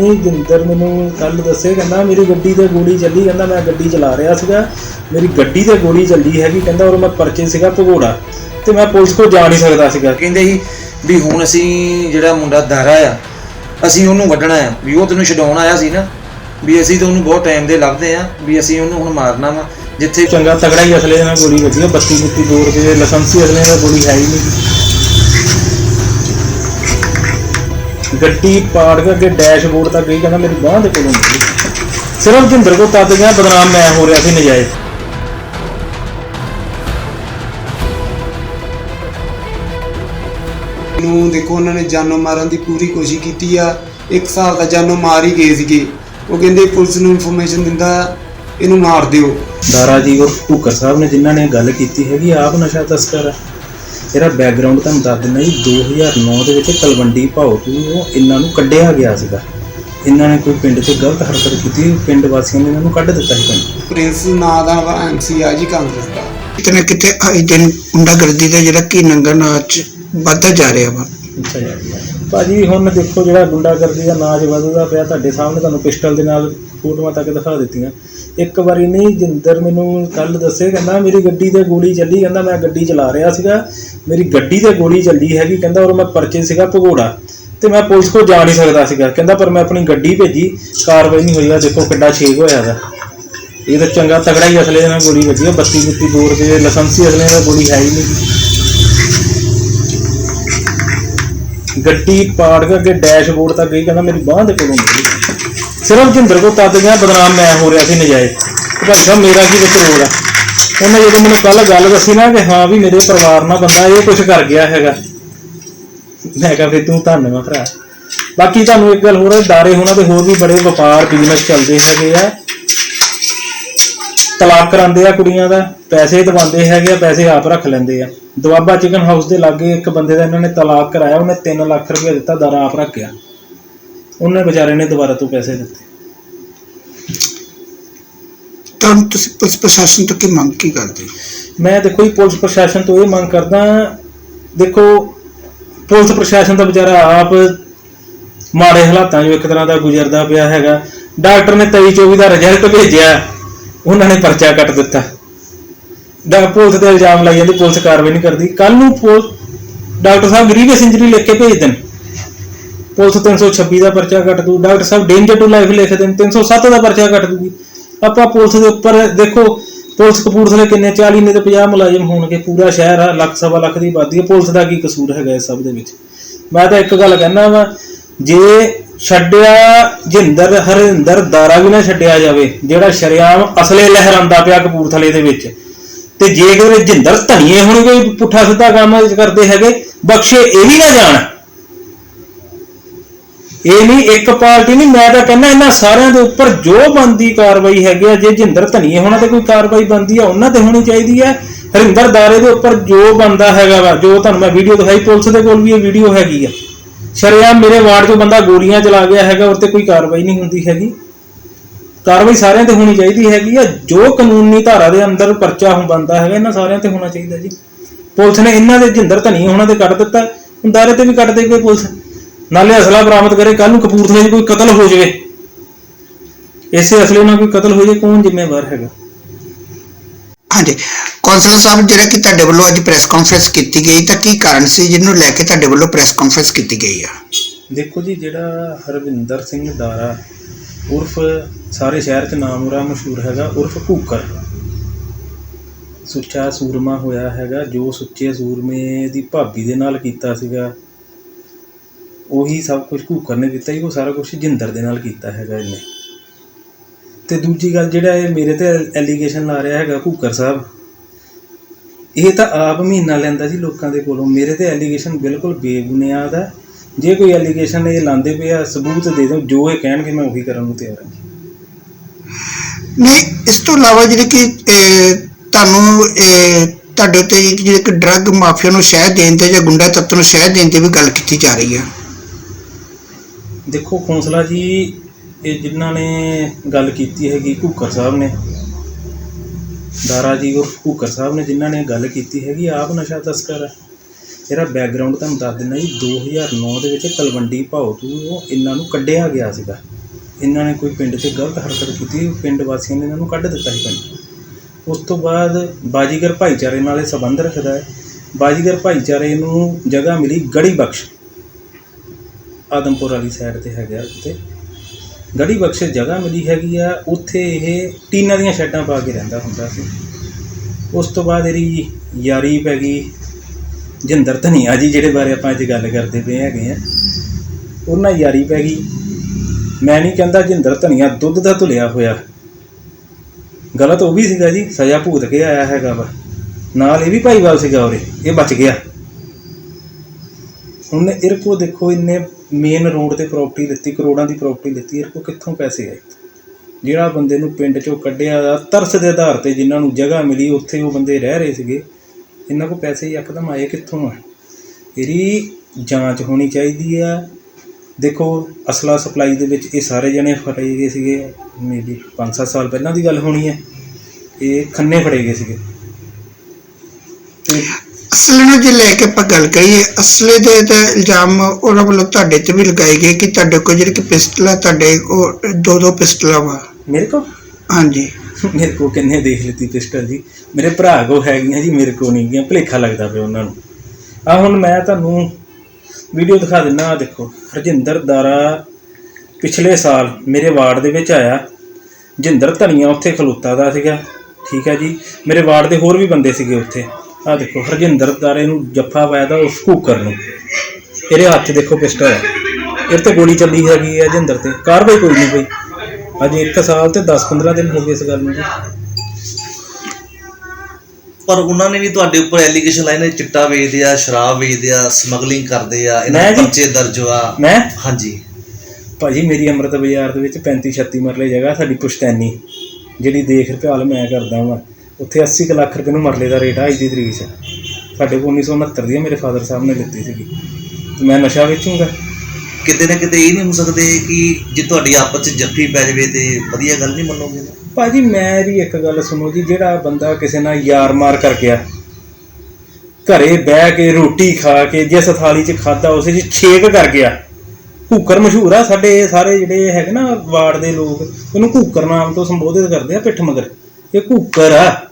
ਨਹੀਂ, ਜਿੰਦਰ ਮੈਨੂੰ ਕੱਲ ਦੱਸੇ, ਕਹਿੰਦਾ ਮੇਰੀ ਗੱਡੀ ਤੇ ਗੋਲੀ ਚੱਲੀ, ਕਹਿੰਦਾ ਮੈਂ ਗੱਡੀ ਚਲਾ ਰਿਹਾ ਸੀਗਾ। ਮੇਰੀ ਗੱਡੀ ਤੇ ਗੋਲੀ ਚੱਲੀ ਹੈਗੀ, ਕਹਿੰਦਾ ਔਰ ਮੈਂ ਪਰਚੇ ਸੀਗਾ ਭਗੋੜਾ। ਤੇ ਮੈਂ ਪੁਲਿਸ ਕੋਲ ਜਾ ਨਹੀਂ ਸਕਦਾ ਸੀਗਾ। ਕਹਿੰਦੇ ਸੀ ਵੀ ਹੁਣ ਅਸੀਂ ਜਿਹੜਾ ਮੁੰਡਾ ਦਾਰਾ ਆ, ਅਸੀਂ ਉਹਨੂੰ ਵੱਢਣਾ ਆ। ਵੀ ਉਹ ਤੈਨੂੰ ਛਡਾਉਣ ਆਇਆ ਸੀ ਨਾ, ਵੀ ਅਸੀਂ ਤਾਂ ਉਹਨੂੰ ਬਹੁਤ ਟਾਈਮ ਦੇ ਲੱਭਦੇ ਆ, ਵੀ ਅਸੀਂ ਉਹਨੂੰ ਹੁਣ ਮਾਰਨਾ ਵਾ। ਜਿੱਥੇ ਚੰਗਾ ਤਗੜਾ ਹੀ ਅਸਲੇ ਨਾਲ ਗੋਲੀ ਵੱਜੀ ਆ 32 32 ਦੂਰ ਦੇ ਲਾਇਸੈਂਸੀ ਅਸਲੇ ਨਾਲ ਗੋਲੀ ਹੈ ਹੀ ਨਹੀਂ। ਗੱਡੀ ਪਾੜ ਕੇ ਅੱਗੇ ਡੈਸ਼ਬੋਰਡ ਤੱਕ ਗਈ ਕਹਿੰਦਾ ਮੇਰੀ ਬਾਂਹ ਦੇ ਕੋਲੋਂ ਨਿਕਲੀ ਸਿਰਫ ਜਿੰਦਰ ਕੋ ਤੱਦ ਗਿਆ ਬਦਨਾਮ ਮੈਂ ਹੋ ਰਿਹਾ ਸੀ ਨਜਾਇਜ਼। ਨੂੰ ਦੇਖੋ ਉਹਨਾਂ ਨੇ ਜਾਨੋਂ ਮਾਰਨ ਦੀ ਪੂਰੀ ਕੋਸ਼ਿਸ਼ ਕੀਤੀ ਆ। ਇੱਕ ਸਾਲ ਦਾ ਜਾਨੋਂ ਮਾਰ ਹੀ ਗਏ ਸੀਗੇ। ਉਹ ਕਹਿੰਦੇ ਪੁਲਿਸ ਨੂੰ ਇਨਫੋਰਮੇਸ਼ਨ ਦਿੰਦਾ ਇਹਨੂੰ ਮਾਰ ਦਿਓ। ਦਾਰਾ ਜੀ ਔਰ ਭੁੱਕਰ ਸਾਹਿਬ ਨੇ ਜਿਨ੍ਹਾਂ ਨੇ ਗੱਲ ਕੀਤੀ ਹੈਗੀ ਆਪ ਨਸ਼ਾ ਤਸਕਰ ਹੈ ਇਹਦਾ ਬੈਕਗ੍ਰਾਉਂਡ ਤੁਹਾਨੂੰ ਦੱਸ ਦਿੰਦਾ ਜੀ 2009 ਦੇ ਵਿੱਚ ਤਲਵੰਡੀ ਭਾਉ ਤੋਂ ਉਹ ਇਹਨਾਂ ਨੂੰ ਕੱਢਿਆ ਗਿਆ ਸੀਗਾ। ਇਹਨਾਂ ਨੇ ਕੋਈ ਪਿੰਡ 'ਚ ਗਲਤ ਹਰਕਤ ਕੀਤੀ ਪਿੰਡ ਵਾਸੀਆਂ ਨੇ ਇਹਨਾਂ ਨੂੰ ਕੱਢ ਦਿੱਤਾ ਸੀ ਪਿੰਡ। ਪ੍ਰਿੰਸ ਨਾਂ ਦਾ ਐਮਸੀ ਆ ਜੀ ਕਾਂਗਰਸ ਦਾ ਕਿਤੇ ਨਾ ਕਿਤੇ ਆਏ ਦਿਨ ਗੁੰਡਾਗਰਦੀ ਦਾ ਜਿਹੜਾ ਕੀ ਨੰਗਾ ਨਾਚ ਵੱਧਦਾ ਜਾ ਰਿਹਾ ਵਾ। ਅੱਛਾ ਜੀ। ਭਾਜੀ, ਹੁਣ ਦੇਖੋ ਜਿਹੜਾ ਗੁੰਡਾਗਰਦੀ ਦਾ ਨਾਚ ਵਧਦਾ ਪਿਆ ਤੁਹਾਡੇ ਸਾਹਮਣੇ, ਤੁਹਾਨੂੰ ਪਿਸਟਲ ਦੇ ਨਾਲ ਫੋਟੋਆਂ ਤੱਕ ਦਿਖਾ ਦਿੱਤੀਆਂ। ਇੱਕ ਵਾਰੀ ਨਹੀਂ, ਜਿੰਦਰ ਮੈਨੂੰ ਕੱਲ ਦੱਸੇ, ਕਹਿੰਦਾ ਮੇਰੀ ਗੱਡੀ ਤੇ ਗੋਲੀ ਚੱਲੀ, ਕਹਿੰਦਾ ਮੈਂ ਗੱਡੀ ਚਲਾ ਰਿਹਾ ਸੀਗਾ। ਮੇਰੀ ਗੱਡੀ ਤੇ ਗੋਲੀ ਚੱਲੀ ਹੈਗੀ, ਕਹਿੰਦਾ ਔਰ ਮੈਂ ਪਰਚੇ ਸੀਗਾ ਭਗੋੜਾ। ਤੇ ਮੈਂ ਪੁਲਿਸ ਕੋਲ ਜਾ ਨਹੀਂ ਸਕਦਾ ਸੀਗਾ। ਕਹਿੰਦਾ, ਪਰ ਮੈਂ ਆਪਣੀ ਗੱਡੀ ਭੇਜੀ, ਕਾਰਵਾਈ ਨਹੀਂ ਹੋਈ। ਆ ਦੇਖੋ ਕਿੱਡਾ ਛੇਕ ਹੋਇਆ ਦਾ ਇਹ ਤਾਂ ਚੰਗਾ ਤਗੜਾ ਹੀ ਅਸਲੇ ਨਾਲ ਗੋਲੀ ਵੱਜੀ ਆ 32 32 ਦੂਰ ਦੇ ਲਾਇਸੈਂਸੀ ਅਸਲੇ ਨਾਲ ਗੋਲੀ ਹੈ ਹੀ ਨਹੀਂ। ਗੱਡੀ ਪਾੜ ਕੇ ਅੱਗੇ ਡੈਸ਼ਬੋਰਡ ਤੱਕ ਗਈ, ਕਹਿੰਦਾ ਮੇਰੀ ਬਾਂਹ ਦੇ ਕੋਲੋਂ ਨਿਕਲੀ ਸਿਰਫ ਜਿੰਦਰ ਕੋ ਤੱਦ ਗਿਆ, ਬਦਨਾਮ ਮੈਂ ਹੋ ਰਿਹਾ ਸੀ ਨਜਾਇਜ਼। ਭਾਈ ਸਾਹਿਬ ਮੇਰਾ ਕੀ ਵਿੱਚ ਰੋਲ ਆ? ਉਹਨੇ ਜਦੋਂ ਮੈਨੂੰ ਕੱਲ ਗੱਲ ਦੱਸੀ ਨਾ ਕਿ ਹਾਂ ਵੀ ਮੇਰੇ ਪਰਿਵਾਰ ਨਾਲ ਬੰਦਾ ਇਹ ਕੁਝ ਕਰ ਗਿਆ ਹੈਗਾ। ਮੈਂ ਕਿਹਾ, ਫਿਰ ਤੂੰ ਧੰਨਵਾਦ ਭਰਾ। ਬਾਕੀ ਤੁਹਾਨੂੰ ਇੱਕ ਗੱਲ ਹੋਰ ਹੈ ਦਾਰੇ ਹੋਣਾ ਤੇ ਹੋਰ ਵੀ ਬੜੇ ਵਪਾਰ ਬਿਜ਼ਨਸ ਚੱਲਦੇ ਹੈਗੇ ਆ। ਤਲਾਕ ਕਰਾਉਂਦੇ ਆ ਕੁੜੀਆਂ ਦਾ ਪੈਸੇ ਦਵਾਉਂਦੇ ਹੈਗੇ ਆ ਪੈਸੇ ਆਪ ਰੱਖ ਲੈਂਦੇ ਆ। ਦੁਆਬਾ ਚਿਕਨ ਹਾਊਸ ਦੇ ਲਾਗੇ ਇੱਕ ਬੰਦੇ ਦਾ ਇਹਨਾਂ ਨੇ ਤਲਾਕ ਕਰਾਇਆ ਉਹਨੇ 3 ਲੱਖ ਰੁਪਏ ਦਿੱਤਾ ਦਾਰਾ ਆਪ ਰੱਖਿਆ। ਉਹਨੇ ਵਿਚਾਰੇ ਨੇ ਦੁਬਾਰਾ ਤੋਂ ਪੈਸੇ ਦਿੱਤੇ। ਤਾਂ ਤੁਸੀਂ ਪੁਲਿਸ ਪ੍ਰਸ਼ਾਸਨ ਤੋਂ ਕੀ ਮੰਗ ਕੀ ਕਰਦੇ ਹੋ? ਮੈਂ ਦੇਖੋ ਜੀ ਪੁਲਿਸ ਪ੍ਰਸ਼ਾਸਨ ਤੋਂ ਇਹ ਮੰਗ ਕਰਦਾ ਦੇਖੋ ਪੁਲਿਸ ਪ੍ਰਸ਼ਾਸਨ ਦਾ ਵਿਚਾਰਾ ਆਪ ਮਾੜੇ ਹਾਲਾਤਾਂ 'ਚ ਇੱਕ ਤਰ੍ਹਾਂ ਦਾ ਗੁਜ਼ਰਦਾ ਪਿਆ ਹੈਗਾ। ਡਾਕਟਰ ਨੇ 23 24 ਦਾ ਰਿਜ਼ਲਟ ਭੇਜਿਆ। ਉਹਨਾਂ ਨੇ ਪਰਚਾ ਕੱਟ ਦਿੱਤਾ। ਡਾ ਪੁਲਿਸ ਤੇ ਇਲਜ਼ਾਮ ਲਾਈ ਜਾਂਦੀ, ਪੁਲਿਸ ਕਾਰਵਾਈ ਨਹੀਂ ਕਰਦੀ। ਕੱਲ ਨੂੰ ਡਾਕਟਰ ਸਾਹਿਬ ਗਰੀਵਸ ਇੰਜਰੀ ਲਿਖ ਕੇ ਭੇਜ ਦੇਣ। ਪੁਲਿਸ 326 ਦਾ ਪਰਚਾ ਕੱਟ ਦੂ, ਡਾਕਟਰ ਸਾਹਿਬ ਡੇਂਜਰ ਟੂ ਲਾਈਫ ਲਿਖ ਦੇਣ 307 ਦਾ ਪਰਚਾ ਕੱਟ ਦੂਗੀ। ਆਪਾਂ ਪੁਲਿਸ ਦੇ ਉੱਪਰ ਦੇਖੋ, ਪੁਲਿਸ ਕਪੂਰਥਲੇ ਕਿੰਨੇ 40 ਨੇ ਤੇ 50 ਮੁਲਾਜ਼ਮ ਹੋਣਗੇ, ਪੂਰਾ ਸ਼ਹਿਰ ਆ, ਲੱਖ ਸਵਾ ਲੱਖ ਦੀ ਆਬਾਦੀ ਹੈ ਪੁਲਿਸ ਦਾ ਕੀ ਕਸੂਰ ਹੈਗਾ ਇਸ ਸਭ ਦੇ ਵਿੱਚ? ਮੈਂ ਤਾਂ ਇੱਕ ਗੱਲ ਕਹਿਣਾ ਵਾ ਜੇ ਛੱਡਿਆ ਜਿੰਦਰ, ਹਰਿੰਦਰ, ਦਾਰਾ ਵੀ ਨਾ ਛੱਡਿਆ ਜਾਵੇ, ਜਿਹੜਾ ਸ਼ਰਿਆਮ ਅਸਲੇ ਲਹਿਰਾਂਦਾ ਪਿਆ ਕਪੂਰਥਲੇ ਦੇ ਵਿੱਚ। ਤੇ ਜੇ ਕਿਤੇ ਜਿੰਦਰ ਧਨੀਏ ਹੁਣ ਕੋਈ ਪੁੱਠਾ ਸਿੱਧਾ ਕੰਮ ਕਰਦੇ ਹੈਗੇ, ਬਖਸ਼ੇ ਇਹ ਵੀ ਨਾ ਜਾਣ। ਇਹ ਨਹੀਂ, ਇੱਕ ਪਾਰਟੀ ਨਹੀਂ, ਮੈਂ ਤਾਂ ਕਹਿੰਦਾ ਇਹਨਾਂ ਸਾਰਿਆਂ ਦੇ ਉੱਪਰ ਜੋ ਬੰਦੀ ਕਾਰਵਾਈ ਹੈਗੀ ਆ, ਜੇ ਜਿੰਦਰ ਧਨੀਏ ਹੋਣਾ ਤੇ ਕੋਈ ਕਾਰਵਾਈ ਬੰਦੀ ਆ, ਉਹਨਾਂ ਤੇ ਹੋਣੀ ਚਾਹੀਦੀ ਹੈ ਹਰਿੰਦਰ ਦਾਰੇ ਦੇ ਉੱਪਰ ਜੋ ਬੰਦਾ ਹੈਗਾ ਵਾ, ਜੋ ਤੁਹਾਨੂੰ ਮੈਂ ਵੀਡੀਓ ਦਿਖਾਈ, ਪੁਲਿਸ ਦੇ ਕੋਲ ਵੀ ਇਹ ਵੀਡੀਓ ਹੈਗੀ ਆ। ਸ਼ਰੇਆਮ ਮੇਰੇ ਵਾਰਡ 'ਚੋਂ ਬੰਦਾ ਗੋਲੀਆਂ ਚਲਾ ਗਿਆ ਹੈਗਾ ਉਹ ਤੇ ਕੋਈ ਕਾਰਵਾਈ ਨਹੀਂ ਹੁੰਦੀ ਹੈਗੀ। ਕਾਰਵਾਈ ਸਾਰਿਆਂ ਤੇ ਹੋਣੀ ਚਾਹੀਦੀ ਹੈਗੀ ਆ। ਜੋ ਕਾਨੂੰਨੀ ਧਾਰਾ ਦੇ ਅੰਦਰ ਪਰਚਾ ਹੁਣ ਬੰਦਾ ਹੈਗਾ, ਇਹਨਾਂ ਸਾਰਿਆਂ ਤੇ ਹੋਣਾ ਚਾਹੀਦਾ ਜੀ। ਪੁਲਿਸ ਨੇ ਇਹਨਾਂ ਦੇ ਜਿੰਦਰ ਧਨੀਏ ਹੋਣਾ ਤੇ ਕੱਟ ਦਿੱਤਾ। ਹੁਣ ਤੇ ਵੀ ਕੱਢ ਦੇਵੇ ਪੁਲਿਸ। ਨਾਲੇ ਅਸਲਾ ਬਰਾਮਦ ਕਰੇ ਕੱਲ ਨੂੰ ਕਪੂਰਥਲੇ 'ਚ ਕੋਈ ਕਤਲ ਹੋ ਜਾਵੇ। ਇਸੇ ਅਸਲੇ ਨਾਲ ਕੋਈ ਕਤਲ ਹੋ ਜਾਵੇ, ਕੌਣ ਜ਼ਿੰਮੇਵਾਰ ਹੈਗਾ? ਹਾਂਜੀ। ਕੌਂਸਲਰ ਸਾਹਿਬ, ਜਿਹੜਾ ਕਿ ਤੁਹਾਡੇ ਵੱਲੋਂ ਅੱਜ ਪ੍ਰੈਸ ਕਾਨਫਰੰਸ ਕੀਤੀ ਗਈ, ਤਾਂ ਕੀ ਕਾਰਨ ਸੀ ਜਿਹਨੂੰ ਲੈ ਕੇ ਤੁਹਾਡੇ ਵੱਲੋਂ ਪ੍ਰੈਸ ਕਾਨਫਰੰਸ ਕੀਤੀ ਗਈ ਆ? ਦੇਖੋ ਜੀ, ਜਿਹੜਾ ਹਰਵਿੰਦਰ ਸਿੰਘ ਦਾਰਾ ਉਰਫ ਸਾਰੇ ਸ਼ਹਿਰ 'ਚ ਨਾਮ ਉਹਦਾ ਮਸ਼ਹੂਰ ਹੈਗਾ, ਉਰਫ ਕੂਕਰ ਸੁੱਚਾ ਸੂਰਮਾ ਹੋਇਆ ਹੈਗਾ, ਜੋ ਸੁੱਚੇ ਸੂਰਮੇ ਦੀ ਭਾਬੀ ਦੇ ਨਾਲ ਕੀਤਾ ਸੀਗਾ। ਉਹੀ ਸਭ ਕੁਝ ਕੂਕਰ ਨੇ ਕੀਤਾ ਜੀ ਉਹ ਸਾਰਾ ਕੁਝ ਜਿੰਦਰ ਦੇ ਨਾਲ ਕੀਤਾ ਹੈਗਾ ਇਹਨੇ। ਤੇ ਦੂਜੀ ਗੱਲ ਜਿਹੜਾ ਇਹ ਮੇਰੇ ਤੇ ਐਲੀਗੇਸ਼ਨ ਲਾ ਰਿਹਾ ਹੈਗਾ ਭੂਕਰ ਸਾਹਿਬ ਇਹ ਤਾਂ ਆਪ ਮਹੀਨਾ ਲੈਂਦਾ ਜੀ ਲੋਕਾਂ ਦੇ ਕੋਲੋਂ। ਮੇਰੇ ਤੇ ਐਲੀਗੇਸ਼ਨ ਬਿਲਕੁਲ ਬੇਬੁਨਿਆਦ ਹੈ। ਜੇ ਕੋਈ ਐਲੀਗੇਸ਼ਨ ਇਹ ਲਾਉਂਦੇ ਪਏ ਆ ਸਬੂਤ ਦੇ ਦਿਓ ਜੋ ਇਹ ਕਹਿਣਗੇ ਮੈਂ ਉਹੀ ਕਰਨ ਨੂੰ ਤਿਆਰ ਹਾਂ। ਜੀ ਨਹੀਂ ਇਸ ਤੋਂ ਇਲਾਵਾ ਜਿਹੜੇ ਕਿ ਤੁਹਾਨੂੰ ਤੁਹਾਡੇ ਉੱਤੇ ਜਿਹੜੇ ਕਿ ਡਰੱਗ ਮਾਫੀਆ ਨੂੰ ਸ਼ਹਿ ਦੇਣ ਤੇ ਜਾਂ ਗੁੰਡਾ ਤੱਤ ਨੂੰ ਸ਼ਹਿ ਦੇਣ ਤੇ ਵੀ ਗੱਲ ਕੀਤੀ ਜਾ ਰਹੀ ਆ। ਦੇਖੋ ਖੋਸਲਾ ਜੀ ਇਹ ਜਿਨ੍ਹਾਂ ਨੇ ਗੱਲ ਕੀਤੀ ਹੈਗੀ ਭੂਕਰ ਸਾਹਿਬ ਨੇ, ਦਾਰਾ ਜੀ ਉਹ ਭੂਕਰ ਸਾਹਿਬ ਨੇ ਜਿਨ੍ਹਾਂ ਨੇ ਗੱਲ ਕੀਤੀ ਹੈਗੀ, ਆਪ ਨਸ਼ਾ ਤਸਕਰ ਹੈ। ਇਹਦਾ ਬੈਕਗ੍ਰਾਉਂਡ ਤੁਹਾਨੂੰ ਦੱਸ ਦਿੰਦਾ ਜੀ 2009 ਦੇ ਵਿੱਚ ਤਲਵੰਡੀ ਭਾਉ ਤੋਂ ਇਹਨਾਂ ਨੂੰ ਕੱਢਿਆ ਗਿਆ ਸੀਗਾ। ਇਹਨਾਂ ਨੇ ਕੋਈ ਪਿੰਡ 'ਚ ਗਲਤ ਹਰਕਤ ਕੀਤੀ, ਪਿੰਡ ਵਾਸੀਆਂ ਨੇ ਇਹਨਾਂ ਨੂੰ ਕੱਢ ਦਿੱਤਾ ਸੀ ਪਿੰਡ। ਉਸ ਤੋਂ ਬਾਅਦ ਬਾਜੀਗਰ ਭਾਈਚਾਰੇ ਨਾਲ ਇਹ ਸੰਬੰਧ ਰੱਖਦਾ ਹੈ। ਬਾਜੀਗਰ ਭਾਈਚਾਰੇ ਨੂੰ ਜਗ੍ਹਾ ਮਿਲੀ ਗੜੀ ਬਖਸ਼। ਆਦਮਪੁਰ ਵਾਲੀ ਸਾਈਡ ਤੇ ਹੈਗਾ ਉੱਤੇ ਗੜੀ ਬਖਸ਼ ਜਗ੍ਹਾ ਮਿਲੀ ਹੈਗੀ ਆ, ਉੱਥੇ ਇਹ ਟੀਨਾਂ ਦੀਆਂ ਸ਼ੈੱਡਾਂ ਪਾ ਕੇ ਰਹਿੰਦਾ ਹੁੰਦਾ ਸੀ। ਉਸ ਤੋਂ ਬਾਅਦ ਇਹਦੀ ਯਾਰੀ ਪੈ ਗਈ ਜਿੰਦਰ ਧਨੀਆ ਜੀ, ਜਿਹੜੇ ਬਾਰੇ ਆਪਾਂ ਅੱਜ ਗੱਲ ਕਰਦੇ ਪਏ ਹੈਗੇ ਆ। ਉਹਨਾਂ ਯਾਰੀ ਪੈ ਗਈ। ਮੈਂ ਨਹੀਂ ਕਹਿੰਦਾ ਜਿੰਦਰ ਧਨੀਆ ਦੁੱਧ ਦਾ ਧੁਲਿਆ ਹੋਇਆ। ਗਲਤ ਉਹ ਵੀ ਸੀਗਾ ਜੀ, ਸਜ਼ਾ ਭੂਤ ਕੇ ਆਇਆ ਹੈਗਾ ਵਾ। ਨਾਲ ਇਹ ਵੀ ਭਾਈਵਾਲ ਸੀਗਾ ਉਰੇ, ਇਹ ਬਚ ਗਿਆ। ਹੁਣ ਇਹਦੇ ਕੋਲ ਦੇਖੋ, ਇੰਨੇ ਮੇਨ ਰੋਡ ਤੇ ਪ੍ਰਾਪਰਟੀ ਲਿੱਤੀ ਕਰੋੜਾਂ ਦੀ ਪ੍ਰਾਪਰਟੀ ਲਿੱਤੀ ਇਹਦੇ ਕਿੱਥੋਂ ਪੈਸੇ ਆਏ? ਜਿਹੜਾ ਬੰਦੇ ਨੂੰ ਪਿੰਡ ਚੋਂ ਕੱਢਿਆ ਦਾ ਤਰਸ ਦੇ ਆਧਾਰ ਤੇ ਜਿਨ੍ਹਾਂ ਨੂੰ ਜਗ੍ਹਾ ਮਿਲੀ, ਉੱਥੇ ਉਹ ਬੰਦੇ ਰਹਿ ਰਹੇ ਸੀਗੇ। ਇਹਨਾਂ ਕੋਲ ਪੈਸੇ ਯਕਦਮ ਆਏ ਕਿੱਥੋਂ ਆ? ਇਹਦੀ ਜਾਂਚ ਹੋਣੀ ਚਾਹੀਦੀ ਆ। ਦੇਖੋ, ਅਸਲਾ ਸਪਲਾਈ ਦੇ ਵਿੱਚ ਇਹ ਸਾਰੇ ਜਣੇ ਫੜੇ ਗਏ ਸੀਗੇ ਮੇਬੀ 5-7 ਸਾਲ ਪਹਿਲਾਂ ਦੀ ਗੱਲ ਹੋਣੀ ਹੈ ਇਹ ਖੰਨੇ ਫੜੇ ਗਏ ਸੀਗੇ। ਅਸਲੇ ਨੂੰ ਜੇ ਲੈ ਕੇ ਆਪਾਂ ਗੱਲ ਕਰੀਏ ਅਸਲੇ ਦੇ ਤਾਂ ਇਲਜ਼ਾਮ ਉਹਨਾਂ ਵੱਲੋਂ ਤੁਹਾਡੇ ਤੇ ਵੀ ਲਗਾਏ ਗਏ ਕਿ ਤੁਹਾਡੇ ਕੋਲ ਜਿਹੜੀ ਕਿ ਪਿਸਟਲ ਹੈ ਤੁਹਾਡੇ ਕੋਲ ਦੋ ਦੋ ਪਿਸਟਲਾਂ ਵਾ। ਮੇਰੇ ਕੋਲ? ਹਾਂਜੀ। ਮੇਰੇ ਕੋ ਕਿੰਨੇ ਦੇਖ ਲਿੱਤੀ ਪਿਸਟਲ ਜੀ? ਮੇਰੇ ਭਰਾ ਕੋ ਹੈਗੀਆਂ ਜੀ ਮੇਰੇ ਕੋ ਨਹੀਂ ਗੀਆਂ ਭਲੇਖਾ ਲੱਗਦਾ ਪਿਆ ਉਹਨਾਂ ਨੂੰ। ਆ ਹੁਣ ਮੈਂ ਤੁਹਾਨੂੰ ਵੀਡੀਓ ਦਿਖਾ ਦਿੰਦਾ ਆ ਦੇਖੋ ਹਰਜਿੰਦਰ ਦਾਰਾ ਪਿਛਲੇ ਸਾਲ ਮੇਰੇ ਵਾਰਡ ਦੇ ਵਿੱਚ ਆਇਆ। ਜਿੰਦਰ ਧਨੀਆ ਉੱਥੇ ਖਲੋਤਾ ਦਾ ਸੀਗਾ ਠੀਕ ਹੈ ਜੀ? ਮੇਰੇ ਵਾਰਡ ਦੇ ਹੋਰ ਵੀ ਬੰਦੇ ਸੀਗੇ ਉੱਥੇ। ਆ ਦੇਖੋ ਹਰਜਿੰਦਰ ਦਾਰੇ ਨੂੰ ਜੱਫਾ ਪਾਇਆ ਦਾ ਉਸ ਕੁੱਕਰ ਨੂੰ। ਇਹਦੇ ਹੱਥ 'ਚ ਦੇਖੋ ਪਿਸਟਲ ਹੈ। ਇਹ ਤੇ ਗੋਲੀ ਚੱਲੀ ਹੈਗੀ ਹੈ ਜਿੰਦਰ ਤੇ। ਕਾਰਵਾਈ ਕੋਈ ਨਹੀਂ ਹੋਈ। ਅਜੇ 1 ਸਾਲ ਤੇ 10-15 ਦਿਨ ਹੋ ਗਏ ਇਸ ਗੱਲ ਨੂੰ ਜੀ। ਪਰ ਉਹਨਾਂ ਨੇ ਵੀ ਤੁਹਾਡੇ ਉੱਪਰ ਐਲੀਗੇਸ਼ਨ ਲਾਏ ਨੇ ਚਿੱਟਾ ਵੇਚਦੇ ਆ ਸ਼ਰਾਬ ਵੇਚਦੇ ਆ ਸਮਗਲਿੰਗ ਕਰਦੇ ਆ ਇਹਨਾਂ ਦੇ? ਪਰਚੇ ਦਰਜ ਆ। ਮੈਂ? ਹਾਂਜੀ। ਭਾਜੀ ਮੇਰੀ ਅੰਮ੍ਰਿਤ ਬਾਜ਼ਾਰ ਦੇ ਵਿੱਚ 35 36 ਮਰਲੇ ਜਗ੍ਹਾ ਸਾਡੀ ਪੁਸ਼ਤੈਨੀ ਜਿਹੜੀ ਦੇਖ ਰਖਾਲ ਮੈਂ ਕਰਦਾ ਵਾਂ। ਉੱਥੇ 80 ਕੁ ਲੱਖ ਰੁਪਏ ਨੂੰ ਮਰਲੇ ਦਾ ਰੇਟ ਆ ਅੱਜ ਦੀ ਤਰੀਕ 'ਚ। ਸਾਡੇ ਕੋਲ 1969 ਦੀ ਆ, ਮੇਰੇ ਫਾਦਰ ਸਾਹਿਬ ਨੇ ਲਿੱਤੀ ਸੀਗੀ। ਤੇ ਮੈਂ ਨਸ਼ਾ ਵੇਚੂੰਗਾ। ਕਿਤੇ ਨਾ ਕਿਤੇ ਇਹ ਨਹੀਂ ਹੋ ਸਕਦੇ ਕਿ ਜੇ ਤੁਹਾਡੀ ਆਪਸ ਚ ਜੱਫੀ ਪੈ ਜਾਵੇ ਤੇ ਵਧੀਆ ਗੱਲ ਨਹੀਂ ਮੰਨੋਗੇ? ਭਾਜੀ ਮੇਰੀ ਇੱਕ ਗੱਲ ਸੁਣੋ ਜੀ ਜਿਹੜਾ ਬੰਦਾ ਕਿਸੇ ਨਾਲ ਯਾਰ ਮਾਰ ਕਰ ਗਿਆ ਘਰੇ ਬਹਿ ਕੇ ਰੋਟੀ ਖਾ ਕੇ ਜਿਸ ਥਾਲੀ 'ਚ ਖਾਦਾ ਉਸੇ 'ਚ ਛੇਕ ਕਰ ਗਿਆ। ਕੂਕਰ ਮਸ਼ਹੂਰ ਆ ਸਾਡੇ ਸਾਰੇ ਜਿਹੜੇ ਹੈਗੇ ਨਾ ਵਾਰਡ ਦੇ ਲੋਕ ਉਹਨੂੰ ਕੂਕਰ ਨਾਮ ਤੋਂ ਸੰਬੋਧਿਤ ਕਰਦੇ ਆ ਪਿੱਠ ਮਗਰ। ਇਹ ਕੂਕਰ ਆ।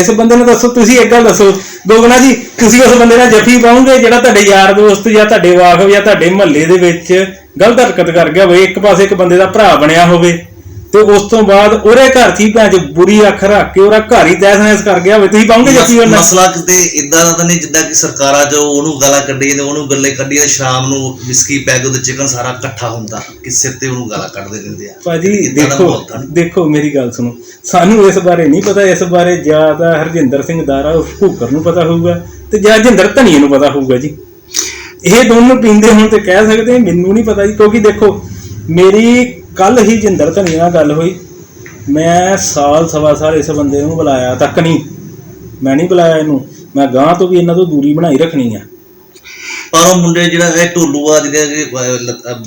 ਇਸ ਬੰਦੇ ਨੂੰ ਦੱਸੋ, ਤੁਸੀਂ ਇੱਕ ਗੱਲ ਦੱਸੋ। ਗੋਗਨਾ ਜੀ, ਤੁਸੀਂ ਉਸ ਬੰਦੇ ਨਾਲ ਜੱਫੀ ਪਾਉਂਗੇ ਜਿਹੜਾ ਤੁਹਾਡੇ ਯਾਰ ਦੋਸਤ ਜਾਂ ਤੁਹਾਡੇ ਵਾਕਫ ਜਾਂ ਤੁਹਾਡੇ ਮਹੱਲੇ ਦੇ ਵਿੱਚ ਗਲਤ ਹਰਕਤ ਕਰ ਗਿਆ ਹੋਵੇ, ਇੱਕ ਪਾਸੇ ਇੱਕ ਬੰਦੇ ਦਾ ਭਰਾ ਬਣਿਆ ਹੋਵੇ। ਤੇ ਉਸ ਤੋਂ ਬਾਅਦ ਉਹਦੇ ਘਰ ਹੀ ਭੈਣ ਚ ਬੁਰੀ ਅੱਖ ਰੱਖ ਕੇ ਉਹਦਾ ਘਰ ਹੀ ਤਹਿਸ-ਨਹਿਸ ਕਰ ਗਿਆ ਹੋਵੇ ਤੁਸੀਂ ਪਾਉਂਗੇ ਜੱਫੀ ਉਹਨਾਂ? ਮਸਲਾ ਕਿਤੇ ਇਦਾਂ ਦਾ ਤਾਂ ਨਹੀਂ ਜਿੱਦਾਂ ਕਿ ਸਰਕਾਰਾਂ ਜੋ ਉਹਨੂੰ ਗਾਲਾਂ ਕੱਢੀ ਜਾਂਦੇ ਉਹਨੂੰ ਗੱਲੇ ਕੱਢੀ ਜਾਂਦੇ ਸ਼ਾਮ ਨੂੰ ਵਿਸਕੀ ਪੈ ਕੇ ਉਹਦੇ ਚਿਕਨ ਸਾਰਾ ਇਕੱਠਾ ਹੁੰਦਾ ਕਿ ਸਿਰ ਤੇ ਉਹਨੂੰ ਗਾਲਾਂ ਕੱਢਦੇ ਰਹਿੰਦੇ ਆ ਭਾਜੀ ਦੇਖੋ। ਦੇਖੋ ਮੇਰੀ ਗੱਲ ਸੁਣੋ ਸਾਨੂੰ ਇਸ ਬਾਰੇ ਨਹੀਂ ਪਤਾ ਇਸ ਬਾਰੇ ਜਾਂ ਤਾਂ ਹਰਜਿੰਦਰ ਸਿੰਘ ਦਾਰਾ ਉਸ ਭੂਕਰ ਨੂੰ ਪਤਾ ਹੋਊਗਾ ਤੇ ਜਾਂ ਹਰਜਿੰਦਰ ਧਨੀਏ ਨੂੰ ਪਤਾ ਹੋਊਗਾ ਜੀ ਇਹ ਦੋਨੋਂ ਪੀਂਦੇ ਹੋਣ ਤੇ ਕਹਿ ਸਕਦੇ ਮੈਨੂੰ ਨਹੀਂ ਪਤਾ ਜੀ ਕਿਉਂਕਿ ਦੇਖੋ ਮੇਰੀ ਕੱਲ ਹੀ ਜਿੰਦਰ ਧਨੀਏ ਨਾਲ ਗੱਲ ਹੋਈ। ਮੈਂ ਸਾਲ ਸਵਾ ਸਾਲ ਇਸ ਬੰਦੇ ਨੂੰ ਬੁਲਾਇਆ ਤੱਕ ਨਹੀਂ। ਮੈਂ ਨਹੀਂ ਬੁਲਾਇਆ ਇਹਨੂੰ। ਮੈਂ ਗਾਂ ਤੋਂ ਵੀ ਇਹਨਾਂ ਤੋਂ ਦੂਰੀ ਬਣਾਈ ਰੱਖਣੀ ਆ। ਪਰ ਉਹ ਮੁੰਡੇ ਜਿਹੜਾ ਇਹ ਢੋਲੂ ਆ ਜਿਹੜੇ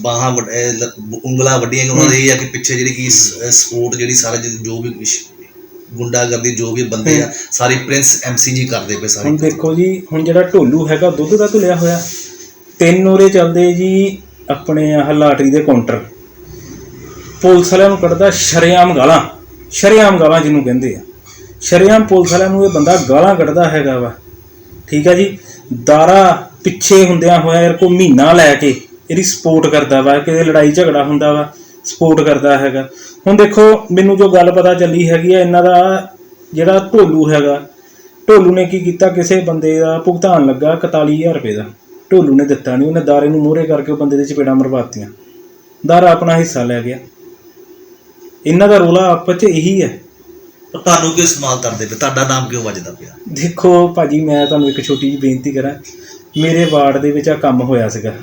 ਬਾਹਾਂ ਉਂਗਲਾਂ ਵੱਡੀਆਂ ਨੇ, ਉਹਨਾਂ ਦੇ ਆ ਕਿ ਪਿੱਛੇ ਜਿਹੜੀ ਕੀ ਸਪੋਰਟ ਜਿਹੜੀ ਸਾਰਾ ਜੋ ਵੀ ਗੁੰਡਾਗਰਦੀ ਜੋ ਵੀ ਬੰਦੇ ਆ ਸਾਰੀ ਪ੍ਰਿੰਸ ਐਮਸੀ ਜੀ ਕਰਦੇ ਪਏ ਸਾਰੇ। ਹੁਣ ਦੇਖੋ ਜੀ ਹੁਣ ਜਿਹੜਾ ਢੋਲੂ ਹੈਗਾ ਦੁੱਧ ਦਾ ਧੁਲਿਆ ਹੋਇਆ। ਤਿੰਨ ਉਰੇ ਚੱਲਦੇ ਜੀ ਆਪਣੇ ਆਹ ਲਾਟਰੀ ਦੇ ਕਾਊਂਟਰ। ਪੁਲਿਸ ਵਾਲਿਆਂ ਨੂੰ ਕੱਢਦਾ ਸ਼ਰੇਆਮ ਗਾਲਾਂ। ਸ਼ਰੇਆਮ ਗਾਲਾਂ ਜਿਹਨੂੰ ਕਹਿੰਦੇ ਆ। ਸ਼ਰੇਆਮ ਪੁਲਿਸ ਵਾਲਿਆਂ ਨੂੰ ਇਹ ਬੰਦਾ ਗਾਲਾਂ ਕੱਢਦਾ ਹੈਗਾ ਵਾ। ਠੀਕ ਆ ਜੀ? ਦਾਰਾ ਪਿੱਛੇ ਹੁੰਦਿਆਂ ਹੋਇਆ ਯਾਰ ਕੋ ਮਹੀਨਾ ਲੈ ਕੇ ਇਹਦੀ ਸਪੋਰਟ ਕਰਦਾ ਵਾ, ਕਿ ਲੜਾਈ ਝਗੜਾ ਹੁੰਦਾ ਵਾ ਸਪੋਰਟ ਕਰਦਾ ਹੈਗਾ। ਹੁਣ ਦੇਖੋ, ਮੈਨੂੰ ਜੋ ਗੱਲ ਪਤਾ ਚੱਲੀ ਹੈਗੀ ਆ, ਇਹਨਾਂ ਦਾ ਜਿਹੜਾ ਢੋਲੂ ਹੈਗਾ, ਢੋਲੂ ਨੇ ਕੀ ਕੀਤਾ? ਕਿਸੇ ਬੰਦੇ ਦਾ ਭੁਗਤਾਨ ਲੱਗਾ 41000 ਰੁਪਏ ਦਾ। ਢੋਲੂ ਨੇ ਦਿੱਤਾ ਨਹੀਂ ਉਹਨੇ ਦਾਰੇ ਨੂੰ ਮੋਹਰੇ ਕਰਕੇ ਉਹ ਬੰਦੇ ਦੇ ਚਪੇੜਾਂ ਮਰਵਾਤੀਆਂ ਦਾਰਾ ਆਪਣਾ ਹਿੱਸਾ ਲੈ ਗਿਆ। ਇਹਨਾਂ ਦਾ ਰੋਲਾ ਆਪਸ 'ਚ ਇਹੀ ਹੈ। ਪਰ ਤੁਹਾਨੂੰ ਕਿਉਂ ਇਸਤੇਮਾਲ ਕਰਦੇ ਪਏ? ਤੁਹਾਡਾ ਨਾਮ ਕਿਉਂ ਵੱਜਦਾ ਪਿਆ? ਦੇਖੋ ਭਾਜੀ ਮੈਂ ਤੁਹਾਨੂੰ ਇੱਕ ਛੋਟੀ ਜਿਹੀ ਬੇਨਤੀ ਕਰਾਂ। ਮੇਰੇ ਵਾਰਡ ਦੇ ਵਿੱਚ ਆ ਕੰਮ ਹੋਇਆ ਸੀਗਾ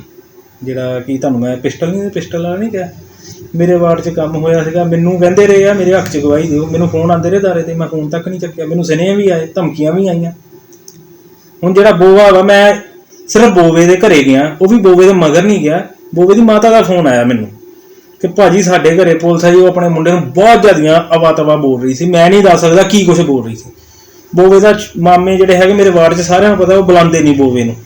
ਜਿਹੜਾ ਕਿ ਤੁਹਾਨੂੰ ਮੈਂ ਪਿਸਟਲ ਨਹੀਂ ਪਿਸਟਲ ਵਾਲਾ ਨਹੀਂ ਕਿਹਾ। ਮੇਰੇ ਵਾਰਡ 'ਚ ਕੰਮ ਹੋਇਆ ਸੀਗਾ। ਮੈਨੂੰ ਕਹਿੰਦੇ ਰਹੇ ਆ ਮੇਰੇ ਹੱਕ 'ਚ ਗਵਾਹੀ ਦਿਓ। ਮੈਨੂੰ ਫੋਨ ਆਉਂਦੇ ਰਹੇ ਦਾਰੇ ਤੇ ਮੈਂ ਫੋਨ ਤੱਕ ਨਹੀਂ ਚੱਕਿਆ। ਮੈਨੂੰ ਸਨੇਹ ਵੀ ਆਏ ਧਮਕੀਆਂ ਵੀ ਆਈਆਂ। ਹੁਣ ਜਿਹੜਾ ਬੋਵਾ ਵਾ ਮੈਂ ਸਿਰਫ ਬੋਵੇ ਦੇ ਘਰੇ ਗਿਆ। ਉਹ ਵੀ ਬੋਵੇ ਦੇ ਮਗਰ ਨਹੀਂ ਗਿਆ। ਬੋਵੇ ਦੀ ਮਾਤਾ ਦਾ ਫੋਨ ਆਇਆ ਮੈਨੂੰ। ਕਿ ਭਾਜੀ ਸਾਡੇ ਘਰੇ ਪੁਲਿਸ ਆਈ ਉਹ ਆਪਣੇ ਮੁੰਡੇ ਨੂੰ ਬਹੁਤ ਜ਼ਿਆਦੀਆਂ ਅਵਾ ਤਵਾ ਬੋਲ ਰਹੀ ਸੀ। ਮੈਂ ਨਹੀਂ ਦੱਸ ਸਕਦਾ ਕੀ ਕੁਝ ਬੋਲ ਰਹੀ ਸੀ। ਬੋਵੇ ਦਾ ਮਾਮੇ ਜਿਹੜੇ ਹੈਗੇ ਮੇਰੇ ਵਾਰਡ 'ਚ ਸਾਰਿਆਂ ਨੂੰ ਪਤਾ ਉਹ ਬੁਲਾਉਂਦੇ ਨਹੀਂ ਬੋਵੇ ਨੂੰ।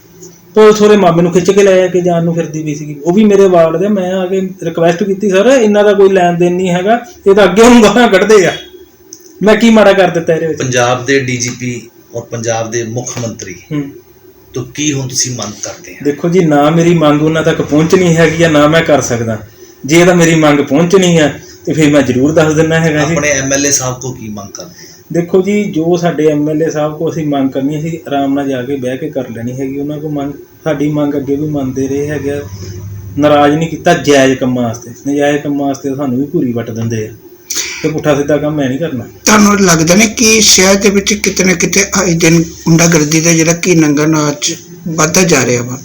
ਪੁਲਿਸ ਉਹਦੇ ਮਾਮੇ ਨੂੰ ਖਿੱਚ ਕੇ ਲੈ ਕੇ ਜਾਣ ਨੂੰ ਫਿਰਦੀ ਪਈ ਸੀਗੀ। ਉਹ ਵੀ ਮੇਰੇ ਵਾਰਡ ਦੇ ਮੈਂ ਆ ਕੇ ਰਿਕਵੈਸਟ ਕੀਤੀ ਸਰ ਇਹਨਾਂ ਦਾ ਕੋਈ ਲੈਣ ਦੇਣ ਨਹੀਂ ਹੈਗਾ ਇਹ ਤਾਂ ਅੱਗੇ ਗਾਹਾਂ ਕੱਢਦੇ ਆ। ਮੈਂ ਕੀ ਮਾੜਾ ਕਰ ਦਿੱਤਾ ਇਹਦੇ ਵਿੱਚ? ਪੰਜਾਬ ਦੇ ਡੀਜੀਪੀ ਔਰ ਪੰਜਾਬ ਦੇ ਮੁੱਖ ਮੰਤਰੀ ਹੂੰ। ਤੋਂ ਕੀ ਹੁਣ ਤੁਸੀਂ ਮੰਗ ਕਰਦੇ ਆ? ਦੇਖੋ ਜੀ ਨਾ ਮੇਰੀ ਮੰਗ ਉਹਨਾਂ ਤੱਕ ਪਹੁੰਚਣੀ ਹੈਗੀ ਆ ਨਾ ਮੈਂ ਕਰ ਸਕਦਾ। ਜੇ ਤਾਂ ਮੇਰੀ ਮੰਗ ਪਹੁੰਚਣੀ ਹੈ ਤੇ ਫਿਰ ਮੈਂ ਜ਼ਰੂਰ ਦੱਸ ਦਿੰਦਾ ਹੈਗਾ ਜੀ। ਆਪਣੇ ਐਮਐਲਏ ਸਾਹਿਬ ਕੋ ਕੀ ਮੰਗ ਕਰਦੇ ਆ ਦੇਖੋ ਜੀ ਜੋ ਸਾਡੇ ਐਮਐਲਏ ਸਾਹਿਬ ਕੋ ਅਸੀਂ ਮੰਗ ਕਰਨੀ ਅਸੀਂ ਆਰਾਮ ਨਾਲ ਜਾ ਕੇ ਬਹਿ ਕੇ ਕਰ ਲੈਣੀ ਹੈਗੀ ਉਹਨਾਂ ਕੋ ਮੰਗ ਸਾਡੀ ਮੰਗ ਅੱਗੇ ਵੀ ਮੰਨਦੇ ਰਹੇ ਹੈਗੇ ਆ। ਨਾਰਾਜ਼ ਨਹੀਂ ਕੀਤਾ ਜਾਇਜ਼ ਕੰਮਾਂ ਵਾਸਤੇ। ਨਜਾਇਜ਼ ਕੰਮਾਂ ਵਾਸਤੇ ਸਾਨੂੰ ਵੀ ਘੂਰੀ ਵੱਟ ਦਿੰਦੇ ਆ। ਤੇ ਪੁੱਠਾ ਸਿੱਧਾ ਕੰਮ ਮੈਂ ਨਹੀਂ ਕਰਨਾ। ਤੁਹਾਨੂੰ ਲੱਗਦਾ ਨਹੀਂ ਕਿ ਸ਼ਹਿਰ ਦੇ ਵਿੱਚ ਕਿਤੇ ਨਾ ਕਿਤੇ ਆਏ ਦਿਨ ਗੁੰਡਾਗਰਦੀ ਦਾ ਜਿਹੜਾ ਕਿ ਨੰਗਾ ਨਾਚ ਵੱਧਦਾ ਜਾ ਰਿਹਾ ਵਾ?